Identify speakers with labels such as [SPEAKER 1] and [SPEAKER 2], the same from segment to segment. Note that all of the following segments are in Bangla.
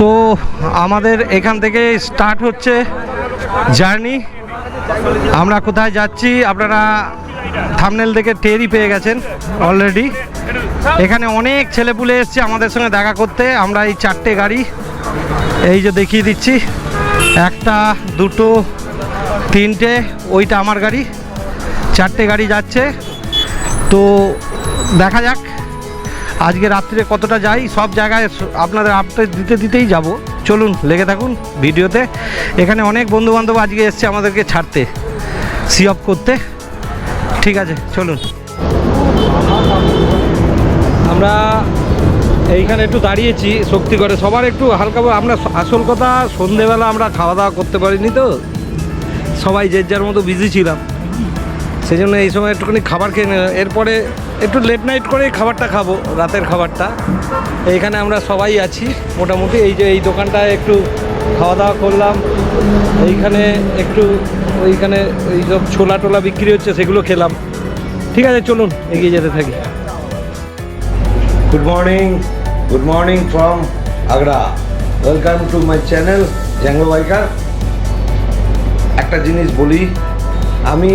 [SPEAKER 1] তো আমাদের এখান থেকে স্টার্ট হচ্ছে জার্নি। আমরা কোথায় যাচ্ছি, আপনারা থামনেল দেখে টেরই পেয়ে গেছেন অলরেডি এখানে অনেক ছেলেপুলে এসছে আমাদের সঙ্গে দেখা করতে, আমরা এই চারটে গাড়ি এই যে দেখিয়ে দিচ্ছি। একটা, দুটো, তিনটে, ওইটা আমার গাড়ি, চারটে গাড়ি যাচ্ছে। তো দেখা যাক। আজকে রাত্রিরে কতটা যাই, সব জায়গায় আপনাদের আপডেট দিতে দিতেই যাব। চলুন, লেগে থাকুন ভিডিওতে। এখানে অনেক বন্ধু বান্ধব আজকে এসছে আমাদেরকে ছাড়তে সি অফ করতে। ঠিক আছে, চলুন। আমরা এইখানে একটু দাঁড়িয়েছি, শক্তি করে। সবার একটু হালকা আমরা আসল কথা, সন্ধেবেলা আমরা খাওয়া দাওয়া করতে পারিনি তো। সবাই যে যার মতো বিজি ছিলাম। সেই জন্য এই সময় একটুখানি খাবার খেয়ে নিলাম। এরপরে একটু লেট নাইট করে খাবারটা খাব, রাতের খাবারটা। এইখানে আমরা সবাই আছি, মোটামুটি। এই যে এই দোকানটায় একটু খাওয়া দাওয়া করলাম। এইখানে একটু ওইখানে এই সব ছোলা টোলা বিক্রি হচ্ছে, সেগুলো খেলাম। ঠিক আছে, চলুন, এগিয়ে যেতে থাকি।
[SPEAKER 2] Good morning good morning from Agra welcome to my channel Django Biker. একটা জিনিস বলি, আমি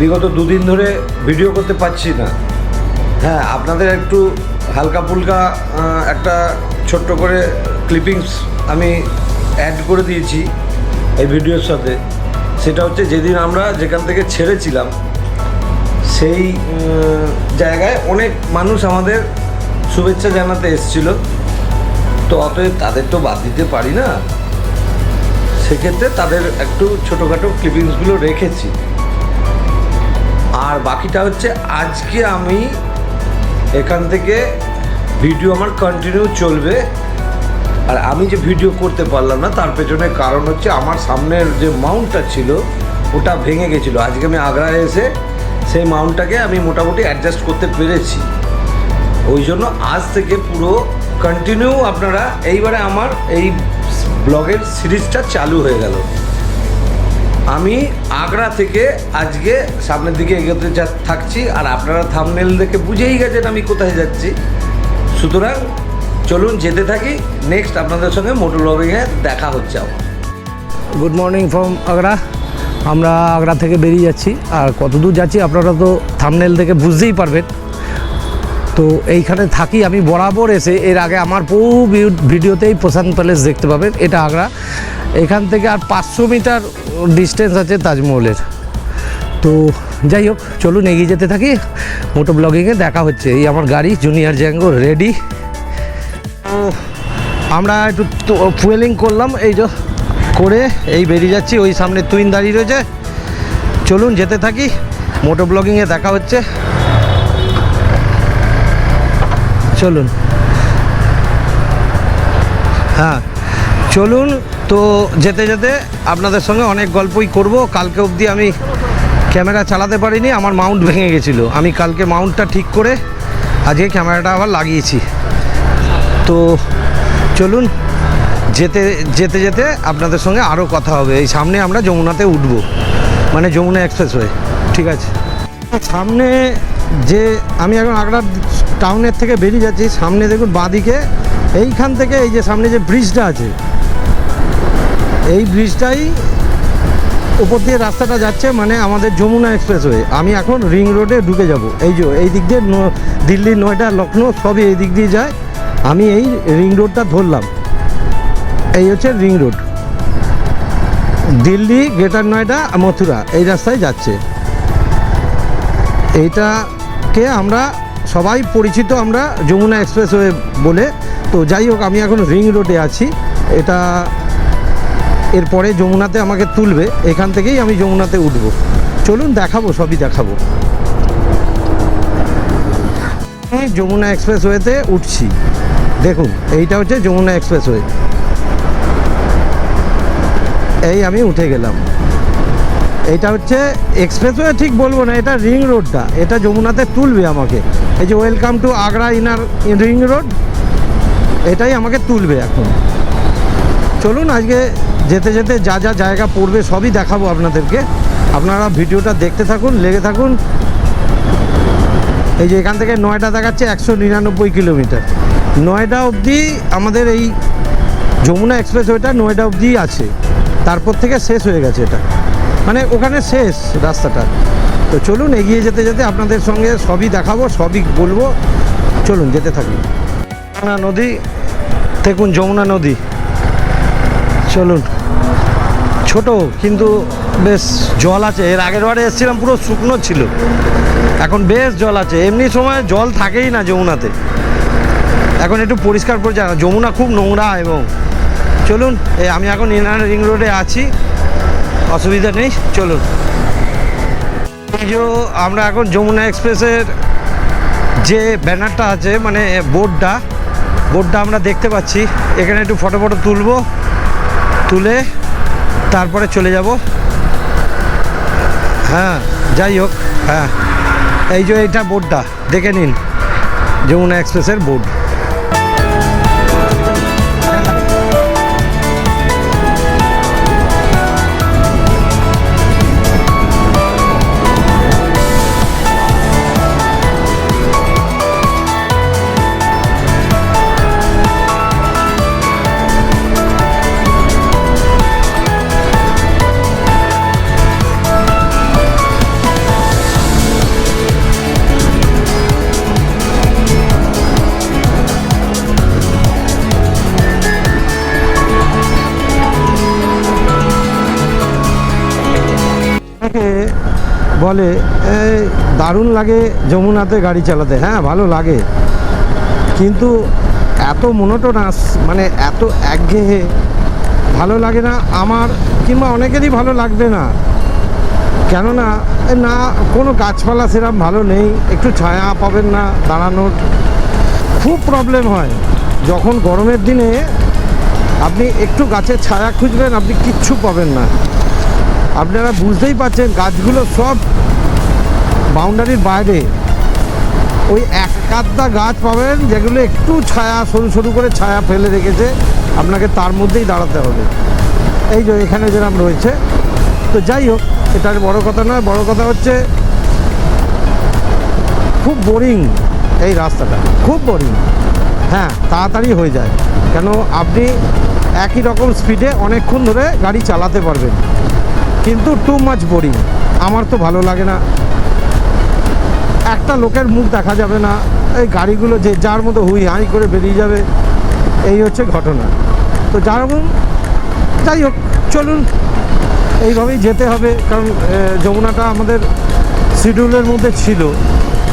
[SPEAKER 2] বিগত দুদিন ধরে ভিডিও করতে পারছি না। হ্যাঁ আপনাদের একটু হালকা ফুলকা একটা ছোট্ট করে ক্লিপিংস আমি অ্যাড করে দিয়েছি এই ভিডিওর সাথে। সেটা হচ্ছে যেদিন আমরা যেখান থেকে ছেড়েছিলাম, সেই জায়গায় অনেক মানুষ আমাদের শুভেচ্ছা জানাতে এসেছিল। তো অতএব তাদের তো বাদ দিতে পারি না। সেক্ষেত্রে তাদের একটু ছোটোখাটো ক্লিপিংসগুলো রেখেছি। আর বাকিটা হচ্ছে আজকে আমি এখান থেকে ভিডিও আমার কন্টিনিউ চলবে। আর আমি যে ভিডিও করতে পারলাম না, তার পেছনে কারণ হচ্ছে আমার সামনের যে মাউন্টটা ছিল, ওটা ভেঙে গেছিল। আজকে আমি আগ্রায় এসে সেই মাউন্টটাকে আমি মোটামুটি অ্যাডজাস্ট করতে পেরেছি। ওই জন্য আজ থেকে পুরো কন্টিনিউ আপনারা, এইবারে আমার এই ব্লগের সিরিজটা চালু হয়ে গেল। আমি আগ্রা থেকে আজকে সামনের দিকে এগোতে যা থাকছি, আর আপনারা থামনেল দেখে বুঝেই গেছেন আমি কোথায় যাচ্ছি। সুতরাং চলুন যেতে থাকি। নেক্সট আপনাদের সঙ্গে মোটর লবিংয়ে দেখা হচ্ছে আমার।
[SPEAKER 1] গুড মর্নিং ফ্রম আগ্রা আমরা আগ্রা থেকে বেরিয়ে যাচ্ছি, আর কত দূর যাচ্ছি আপনারা তো থামনেল থেকে বুঝতেই পারবেন। তো এইখানে থাকি আমি বরাবর এসে। এর আগে আমার বহু ভিডিওতেই প্রশান্ত প্যালেস দেখতে পাবেন। এটা আগ্রা। এখান থেকে আর পাঁচশো মিটার ডিস্টেন্স আছে তাজমহলের। তো যাই হোক, চলুন এগিয়ে যেতে থাকি। মোটো ব্লগিংয়ে দেখা হচ্ছে। এই আমার গাড়ি জুনিয়র জ্যাঙ্গো রেডি আমরা একটু ফুয়েলিং করলাম। এই যে করে এই বেরিয়ে যাচ্ছি। ওই সামনে তুইন দাঁড়িয়ে রয়েছে। চলুন যেতে থাকি। মোটো ব্লগিংয়ে দেখা হচ্ছে। চলুন। হ্যাঁ চলুন তো যেতে যেতে আপনাদের সঙ্গে অনেক গল্পই করব। কালকে অবধি আমি ক্যামেরা চালাতে পারিনি, আমার মাউন্ট ভেঙে গেছিল। আমি কালকে মাউন্টটা ঠিক করে আজকে ক্যামেরাটা আবার লাগিয়েছি। তো চলুন, যেতে যেতে যেতে আপনাদের সঙ্গে আরও কথা হবে। এই সামনে আমরা যমুনাতে উঠব। মানে যমুনা এক্সপ্রেসওয়ে, ঠিক আছে? সামনে যে আমি এখন আগ্রা টাউনের থেকে বেরিয়ে যাচ্ছি, সামনে দেখুন বাঁদিকে, এইখান থেকে এই যে সামনে যে ব্রিজটা আছে, এই ব্রিজটাই উপর দিয়ে রাস্তাটা যাচ্ছে মানে আমাদের যমুনা এক্সপ্রেসওয়ে আমি এখন রিং রোডে ঢুকে যাব। এই যে, এই দিক দিয়ে দিল্লি, নয়ডা, লখনৌ সবই এই দিক দিয়ে যায়। আমি এই রিং রোডটা ধরলাম। এই হচ্ছে ring road Delhi greater Noida Mathura, এই রাস্তায় যাচ্ছে। এইটাকে আমরা সবাই পরিচিত, আমরা যমুনা এক্সপ্রেসওয়ে বলে। তো যাই হোক, আমি এখন রিং রোডে আছি। এটা এরপরে যমুনাতে আমাকে তুলবে। এখান থেকেই আমি যমুনাতে উঠব। চলুন, দেখাবো, সবই দেখাবো। যমুনা এক্সপ্রেসওয়েতে উঠছি। দেখুন, এইটা হচ্ছে যমুনা এক্সপ্রেসওয়ে এই আমি উঠে গেলাম। এইটা হচ্ছে এক্সপ্রেসওয়ে ঠিক বলব না, এটা রিং রোডটা এটা যমুনাতে তুলবে আমাকে। এই যে welcome to Agra inner ring road এটাই আমাকে তুলবে এখন। চলুন, আজকে যেতে যেতে যা যা জায়গা পড়বে সবই দেখাবো আপনাদেরকে। আপনারা ভিডিওটা দেখতে থাকুন, লেগে থাকুন। এই যে এখান থেকে নয়ডা দেখাচ্ছে একশো নিরানব্বই কিলোমিটার। নয়ডা অবধি আমাদের এই যমুনা এক্সপ্রেসওয়েটা নয়ডা অবধি আছে। তারপর থেকে শেষ হয়ে গেছে এটা। মানে ওখানে শেষ রাস্তাটা। তো চলুন এগিয়ে যেতে যেতে আপনাদের সঙ্গে সবই দেখাবো, সবই বলব। চলুন যেতে থাকি। যমুনা নদী, দেখুন যমুনা নদী। চলুন। ছোট, কিন্তু বেশ জল আছে। এর আগের বারে এসেছিলাম, পুরো শুকনো ছিল। এখন বেশ জল আছে। এমনি সময় জল থাকেই না যমুনাতে। এখন একটু পরিষ্কার পরিষ্কার যমুনা খুব নোংরা এবং, চলুন আমি এখন ইনার রিং রোডে আছি। অসুবিধা নেই, চলুন। আমরা এখন যমুনা এক্সপ্রেসের যে ব্যানারটা আছে মানে বোর্ডটা বোর্ডটা আমরা দেখতে পাচ্ছি। এখানে একটু ফটো ফটো তুলবো, তুলে তারপরে চলে যাব। হ্যাঁ যাই হোক হ্যাঁ। এই যে এইটা বোর্ডটা, দেখে নিন, যমুনা এক্সপ্রেসের বোর্ড। অনেকে বলে দারুণ লাগে যমুনাতে গাড়ি চালাতে। হ্যাঁ ভালো লাগে। কিন্তু এত মনোটোনাস মানে এত একঘেয়ে ভালো লাগে না আমার, কিংবা অনেকেরই ভালো লাগবে না। কেননা না, কোনো গাছপালা সেরকম ভালো নেই, একটু ছায়া পাবেন না দাঁড়ানোর। খুব প্রবলেম হয়। যখন গরমের দিনে আপনি একটু গাছের ছায়া খুঁজবেন, আপনি কিচ্ছু পাবেন না। আপনারা বুঝতেই পারছেন, গাছগুলো সব বাউন্ডারির বাইরে। ওই এক কাদ্দা গাছ পাবেন, যেগুলো একটু ছায়া, সরু সরু করে ছায়া ফেলে রেখেছে। আপনাকে তার মধ্যেই দাঁড়াতে হবে। এই যে এখানে যেরকম রয়েছে। তো যাই হোক এটার বড় কথা নয়, বড় কথা হচ্ছে খুব বোরিং এই রাস্তাটা, খুব বোরিং হ্যাঁ তাড়াতাড়ি হয়ে যায়। কেন, আপনি একই রকম স্পিডে অনেকক্ষণ ধরে গাড়ি চালাতে পারবেন। কিন্তু টু মাচ বোরিং আমার তো ভালো লাগে না। একটা লোকের মুখ দেখা যাবে না। এই গাড়িগুলো যে যার মতো হুই হাই করে বেরিয়ে যাবে, এই হচ্ছে ঘটনা। তো যার যাই হোক, চলুন। এইভাবেই যেতে হবে, কারণ যমুনাটা আমাদের শিডিউলের মধ্যে ছিল।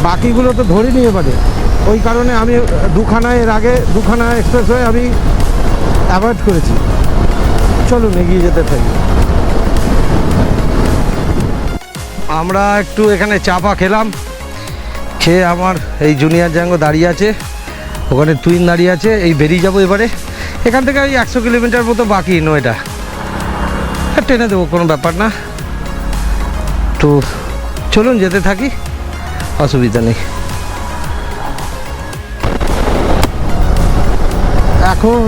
[SPEAKER 1] বাকিগুলো তো ধরিনি এবারে। ওই কারণে আমি দুখানা এর আগে, দুখানা এক্সপ্রেস হয়ে আমি অ্যাভয়েড করেছি। চলুন, এগিয়ে যেতে থাকি। আমরা একটু এখানে চা পা খেলাম। খেয়ে আমার এই জুনিয়র জাঙ্গো দাঁড়িয়ে আছে। ওখানে তুইন দাঁড়িয়ে আছে। এই বেরিয়ে যাব এবারে। এখান থেকে ওই একশো কিলোমিটার মতো বাকি নয়টা টেনে দেবো, কোনো ব্যাপার না। তো চলুন যেতে থাকি। অসুবিধা নেই। এখন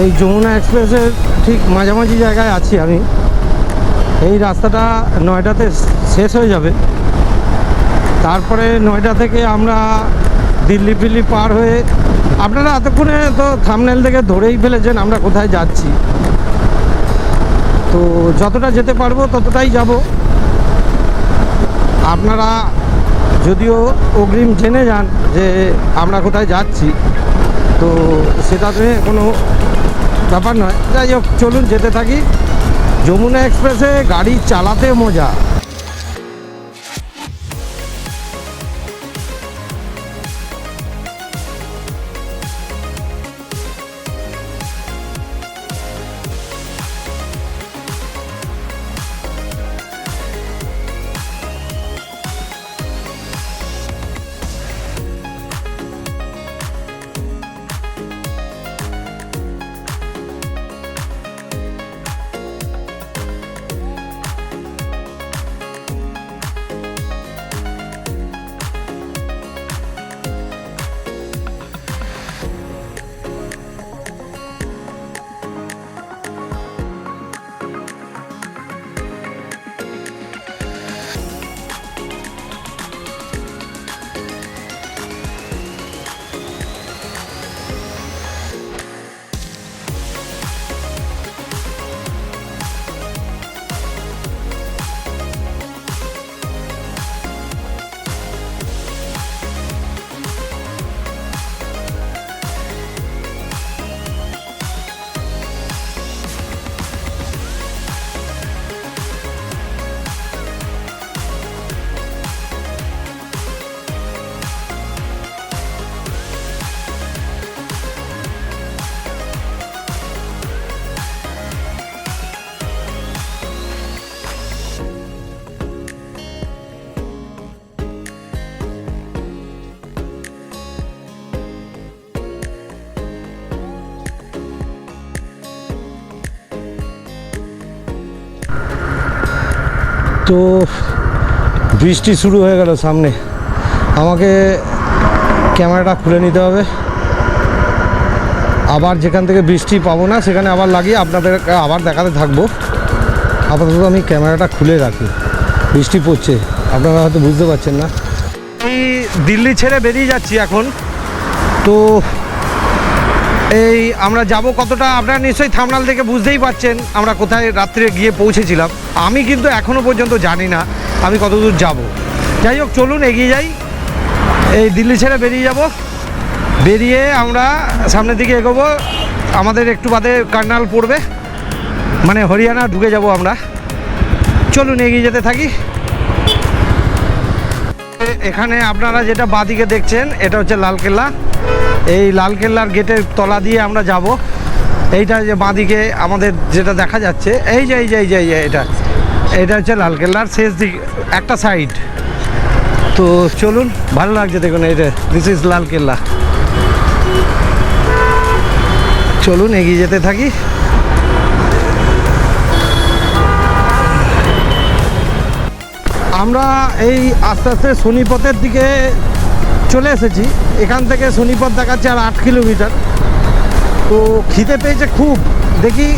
[SPEAKER 1] এই যমুনা এক্সপ্রেসের ঠিক মাঝামাঝি জায়গায় আছি আমি। এই রাস্তাটা নয়ডাতে শেষ হয়ে যাবে। তারপরে নয়ডা থেকে আমরা দিল্লি ফিল্লি পার হয়ে, আপনারা এতক্ষণে তো থামনেল থেকে ধরেই ফেলেছেন আমরা কোথায় যাচ্ছি। তো যতটা যেতে পারব ততটাই যাব। আপনারা যদিও অগ্রিম জেনে যান যে আমরা কোথায় যাচ্ছি, তো সেটাতে কোনো ব্যাপার নয়। যাই হোক, চলুন যেতে থাকি। যমুনা এক্সপ্রেসে গাড়ি চালাতে মজা। তো বৃষ্টি শুরু হয়ে গেল সামনে। আমাকে ক্যামেরাটা খুলে নিতে হবে। আবার যেখান থেকে বৃষ্টি পাবো না, সেখানে আবার লাগিয়ে আপনাদের আবার দেখাতে থাকব। আপাতত আমি ক্যামেরাটা খুলে রাখি। বৃষ্টি পড়ছে। আপনারা হয়তো বুঝতে পারছেন না। দিল্লি ছেড়ে বেরিয়ে যাচ্ছি এখন। তো এই আমরা যাব কতটা? আপনারা নিশ্চয়ই থামনাল থেকে বুঝতেই পারছেন আমরা কোথায় রাত্রে গিয়ে পৌঁছেছিলাম। আমি কিন্তু এখনও পর্যন্ত জানি না আমি কতদূর যাব। যাই হোক, চলুন এগিয়ে যাই। এই দিল্লি ছেড়ে বেরিয়ে যাব। বেরিয়ে আমরা সামনের দিকে এগোবো। আমাদের একটু বাদে কার্নাল পড়বে। মানে হরিয়ানা ঢুকে যাব আমরা। চলুন এগিয়ে যেতে থাকি। এখানে আপনারা যেটা বাদিকে দেখছেন, এটা হচ্ছে লালকেল্লা। এই লালকেল্লার গেটের তলা দিয়ে আমরা যাব। এইটা যে বাদিকে আমাদের যেটা দেখা যাচ্ছে, এই যে এই যে এই যে এই যে এটা এটা হচ্ছে লালকেল্লার শেষ দিক, একটা সাইড তো চলুন, ভালো লাগছে দেখুন এটা দিস ইজ লালকেল্লা চলুন, এগিয়ে যেতে থাকি। আমরা এই আস্তে আস্তে শনিপথের দিকে চলে এসেছি। এখান থেকে শনিপথ দেখাচ্ছে আর আট কিলোমিটার। তো খিদে পেয়েছে খুব। দেখি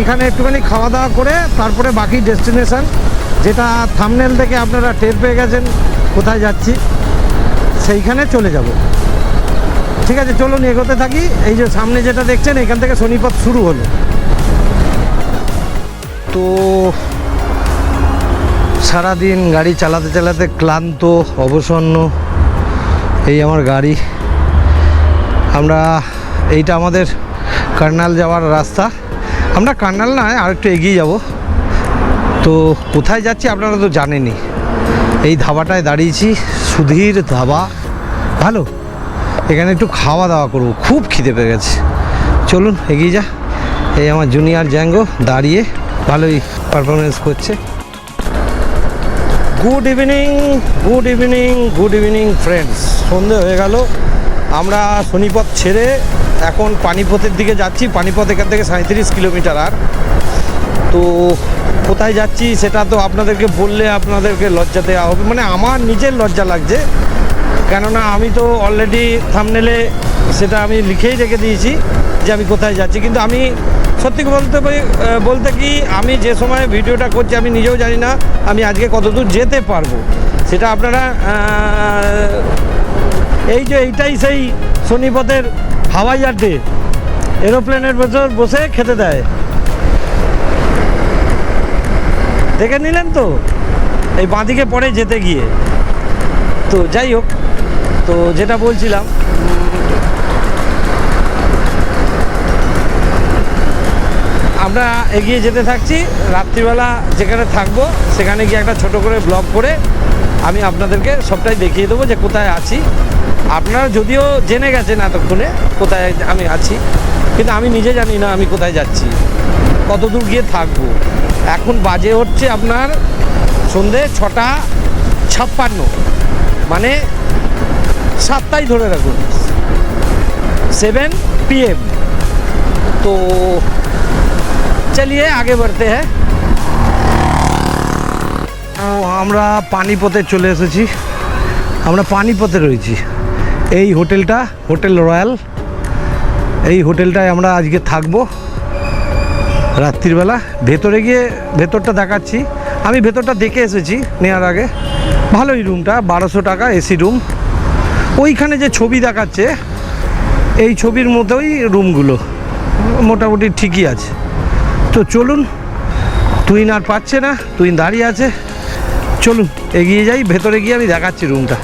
[SPEAKER 1] এখানে একটুখানি খাওয়া দাওয়া করে তারপরে বাকি ডেস্টিনেশান যেটা থামনেল থেকে আপনারা টের পেয়ে গেছেন, কোথায় যাচ্ছি, সেইখানে চলে যাব। ঠিক আছে, চলুন এগোতে থাকি। এই যে সামনে যেটা দেখছেন, এখান থেকে শনিপথ শুরু হলো। তো সারাদিন গাড়ি চালাতে চালাতে ক্লান্ত, অবসন্ন এই আমার গাড়ি। আমরা এইটা আমাদের কার্নাল যাওয়ার রাস্তা। আমরা কার্নাল নয় আর একটু এগিয়ে যাব। তো কোথায় যাচ্ছি আপনারা তো জানেনই। এই ধাবাটায় দাঁড়িয়েছি, সুধীর ধাবা। ভালো? এখানে একটু খাওয়া দাওয়া করব, খুব খিদে পেয়ে গেছে। চলুন, এগিয়ে যা। এই আমার জুনিয়র জ্যাঙ্গো দাঁড়িয়ে ভালোই পারফরমেন্স করছে। Good evening good evening good evening friends সন্ধে হয়ে গেল। আমরা শনিপথ ছেড়ে এখন পানিপথের দিকে যাচ্ছি। পানিপথ এখান থেকে সাঁত্রিশ কিলোমিটার আর। তো কোথায় যাচ্ছি সেটা তো আপনাদেরকে বললে আপনাদেরকে লজ্জা দেওয়া হবে। মানে আমার নিজের লজ্জা লাগছে। কেননা আমি তো অলরেডি থামনেলে সেটা আমি লিখেই রেখে দিয়েছি যে আমি কোথায় যাচ্ছি। কিন্তু আমি সত্যি বলতে বলতে কি, আমি যে সময় ভিডিওটা করছি, আমি নিজেও জানি না আমি আজকে কতদূর যেতে পারব। সেটা আপনারা এই যে এইটাই সেই শনিপথের হাওয়াই আড্ডে, এরোপ্লেনের ভেতর বসে খেতে দেয়। দেখে নিলেন তো? এই বাঁদিকে পরে যেতে গিয়ে। তো যাই হোক, তো যেটা বলছিলাম আমরা এগিয়ে যেতে থাকছি। রাত্রিবেলা যেখানে থাকব, সেখানে গিয়ে একটা ছোট করে ব্লগ করে আমি আপনাদেরকে সবটাই দেখিয়ে দেবো যে কোথায় আছি। আপনারা যদিও জেনে গেছেন এতক্ষণে কোথায় আমি আছি, কিন্তু আমি নিজে জানি না আমি কোথায় যাচ্ছি। কত দূর গিয়ে থাকব? এখন বাজে হচ্ছে আপনার সন্ধে ছটা ছাপ্পান্ন। মানে সাতটাই ধরে রাখুন। সেভেন পিএম তো চলিয়ে আগে বাড়তে হ্যাঁ আমরা পানিপথে চলে এসেছি আমরা পানিপথে রয়েছি এই হোটেলটা হোটেল রয়্যাল এই হোটেলটায় আমরা আজকে থাকব রাত্রিবেলা ভেতরে গিয়ে ভেতরটা দেখাচ্ছি আমি ভেতরটা দেখে এসেছি নেওয়ার আগে। ভালোই রুমটা, বারোশো টাকা এসি রুম। ওইখানে যে ছবি দেখাচ্ছে, এই ছবির মতোই রুমগুলো। মোটামুটি ঠিকই আছে। তো চলুন তুইন আর পাচ্ছে না তুইন দাঁড়িয়ে আছে। চলুন, এগিয়ে যাই, ভেতরে গিয়ে আমি দেখাচ্ছি রুমটা